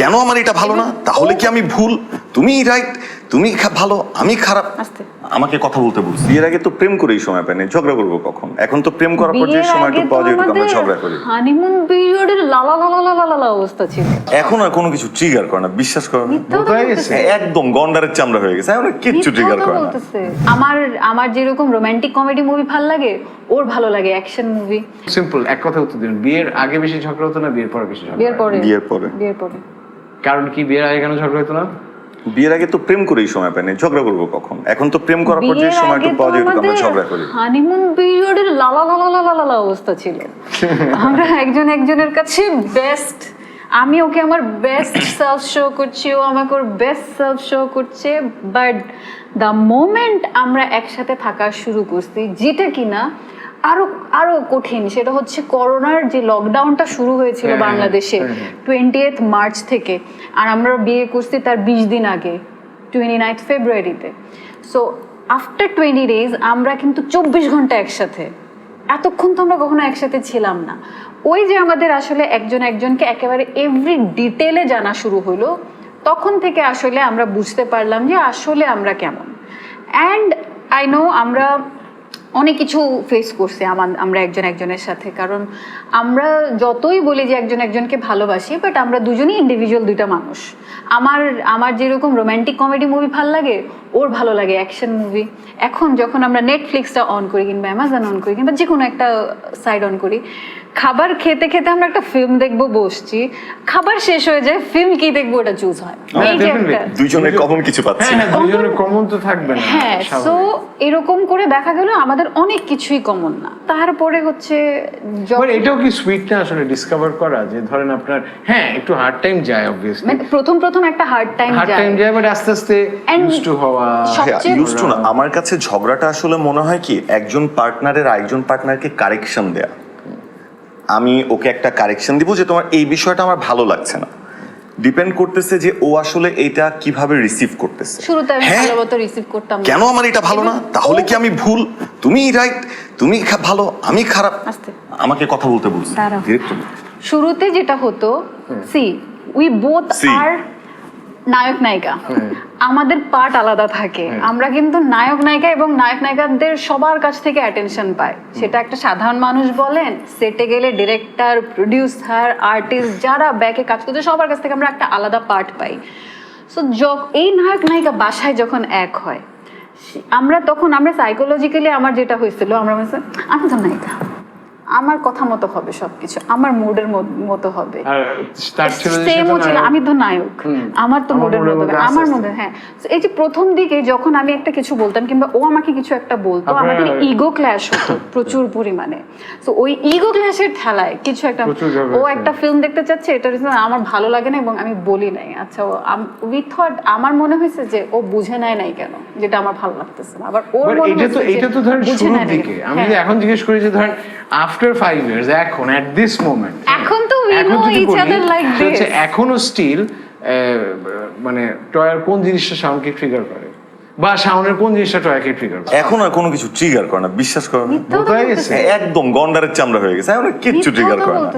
কেন আমার এটা ভালো না? তাহলে কি আমি ভুল? তুমি রাইট তুমি ভালো আমি খারাপ। আস্তে। আমাকে কথা বলতে বলছি। বিয়ের আগে তো প্রেম করেই সময় পাই না ঝগড়া করব কখন? এখন তো প্রেম করার পর যে সময়টুকু পাওয়া যায় আমরা ঝগড়া করি। হানিমুন পিরিয়ডের লালা লালা লালা লালা অবস্থা ছিল। এখন আর কোনো কিছু ট্রিগার করে না বিশ্বাস করো না। একদম গন্ডারের চামড়া হয়ে গেছে। এখন কিচ্ছু ট্রিগার করে না। বলতেছে। আমার আমার যেরকম রোমান্টিক কমেডি মুভি ভালো লাগে ওর ভালো লাগে অ্যাকশন মুভি সিম্পল এক কথা উত্তর দিন। বিয়ের আগে বেশি ঝগড়া হতো না বিয়ের পরে বেশি ঝগড়া বিয়ের পরে। বিয়ের পরে। বিয়ের পরে। কারণ কি বিয়ের আগে কেন ঝগড়া হতো না? বিয়ের আগে তো প্রেম করেই সময় পাই না ঝগড়া করব কখন? এখন তো প্রেম করার পর যে আগে সময়টুকু তো পাওয়া যায় আমরা ঝগড়া করি। হানিমুন পিরিয়ডের লালা লালা লালা লালা অবস্থা ছিল। আমরা একজন একজনের কাছে বেস্ট আমি ওকে আমার বেস্ট সেলফ শো করছি ও আমাকে ওর বেস্ট সেলফ শো করছে বাট দ্য মোমেন্ট আমরা একসাথে থাকা শুরু করছি যেটা কিনা আরও আরও কঠিন। সেটা হচ্ছে করোনার যে লকডাউনটা শুরু হয়েছিল হ্যাঁ, হ্যাঁ, বাংলাদেশে হ্যাঁ, হ্যাঁ। টোয়েন্টি মার্চ থেকে। আর আমরা বিয়ে করছি তার বিশ দিন আগে টোয়েন্টি নাইট ফেব্রুয়ারিতে সো আফটার টোয়েন্টি ডেজ আমরা কিন্তু চব্বিশ ঘণ্টা একসাথে। এতক্ষণ তো আমরা কখনো একসাথে ছিলাম না। ওই যে আমাদের আসলে একজন একজনকে একেবারে এভরি ডিটেলে জানা শুরু হলো তখন থেকে আসলে আমরা বুঝতে পারলাম যে আসলে আমরা কেমন। অ্যান্ড আই নো আমরা অনেক কিছু ফেস করছে আমার আমরা একজন একজনের সাথে। কারণ আমরা যতই বলি যে একজন একজনকে ভালোবাসি বাট আমরা দুজনেই ইন্ডিভিজুয়াল দুইটা মানুষ। আমার আমার যেরকম রোম্যান্টিক কমেডি মুভি ভালো লাগে, ওর ভালো লাগে অ্যাকশন মুভি এখন যখন আমরা নেটফ্লিক্সটা অন করি কিংবা অ্যামাজন অন করি কিংবা যে কোনো একটা সাইড অন করি খাবার খেতে খেতে আমরা একটা ফিল্ম দেখব বসছি। খাবার শেষ হয়ে যায় ফিল্ম কি দেখব ওটা চুজ হয়। দুইজনের কখন কিছু পাচ্ছি হ্যাঁ হ্যাঁ দুজনের কমন তো থাকবে না হ্যাঁ সো এরকম করে দেখা গেল আমাদের অনেক কিছুই কমন না। তারপরে হচ্ছে এটাও কি সুইট না আসলে ডিসকভার করা? যে ধরেন আপনার হ্যাঁ একটু হার্ড টাইম যায় অবভিয়াসলি মানে প্রথম প্রথম একটা হার্ড টাইম যায়। হার্ড টাইম যায় বাট আস্তে আস্তে And ইউজ টু হওয়া সবচেয়ে- ইউজ টু না। আমার কাছে ঝগড়াটা আসলে মনে হয় কি একজন পার্টনারের আরেকজন পার্টনারকে কারেকশন দেয়া। আমি ওকে একটা কারেকশন দিব যে তোমার এই বিষয়টা আমার ভালো লাগছে না। ডিপেন্ড করতেছে যে ও আসলে এটা কীভাবে রিসিভ করতেছে। শুরুতে আমি হ্যাঁ, ভালো মতো রিসিভ করতাম কেন আমার এটা ভালো না? তাহলে কি আমি ভুল? তুমি রাইট তুমি ভালো আমি খারাপ। আস্তে। আমাকে কথা বলতে বলছি। শুরুতে যেটা হতো সি উই বোথ. আর নায়ক নায়িকা। হ্যাঁ। আমাদের পার্ট আলাদা থাকে। হ্যাঁ। আমরা কিন্তু নায়ক নায়িকা এবং নায়ক নায়িকাদের সবার কাছ থেকে অ্যাটেনশন পাই। সেটা একটা সাধারণ মানুষ বলেন সেটে গেলে ডিরেক্টর প্রডিউসার আর্টিস্ট যারা ব্যাকে কাজ করছে সবার কাছ থেকে আমরা একটা আলাদা পার্ট পাই। সো এই নায়ক নায়িকা বাসায় যখন এক হয় আমরা তখন আমরা সাইকোলজিক্যালি আমার যেটা হয়েছিল আমরা আমি তো নায়িকা। আমার কথা মতো হবে সবকিছু আমার মুডের মতো হবে। সেমও ছিল আমি তো নায়ক। আমার তো মুডের মতো আমার। মধ্যে হ্যাঁ। এই যে প্রথম দিকে যখন আমি একটা কিছু বলতাম কিংবা ও আমাকে কিছু একটা বলতো আমাদের ইগো ক্ল্যাশ হতো প্রচুর পরিমাণে। তো ওই ইগো ক্ল্যাশের ঠেলায় কিছু একটা ও একটা ফিল্ম দেখতে চাচ্ছে এটা reason আমার ভালো লাগে না এবং আমি বলি নাই। আচ্ছা উই থট আমার মনে হয়েছে যে ও বুঝে নেয় নাই কেন যেটা আমার ভালো লাগতেছে না। আবার ওর মনে এটা তো হয়েছে এটা তো বুঝে শুরুর দিকে। আমি হ্যাঁ। যদি এখন জিজ্ঞেস করি যে ধরেন আফটার ফাইভ ইয়ার্স এখন এট দিস মোমেন্ট এখন তো we know each other like this. এখনও স্টিল মানে টয়ার কোন জিনিসটা শাওনকে ট্রিগার করে? বা শাওনের কোন জিনিসটা টয়াকে ট্রিগার করে? এখন আর কোনো কিছু ট্রিগার করে না বিশ্বাস করো না। একদম গন্ডারের চামড়া হয়ে গেছে এখন কিচ্ছু ট্রিগার করে না।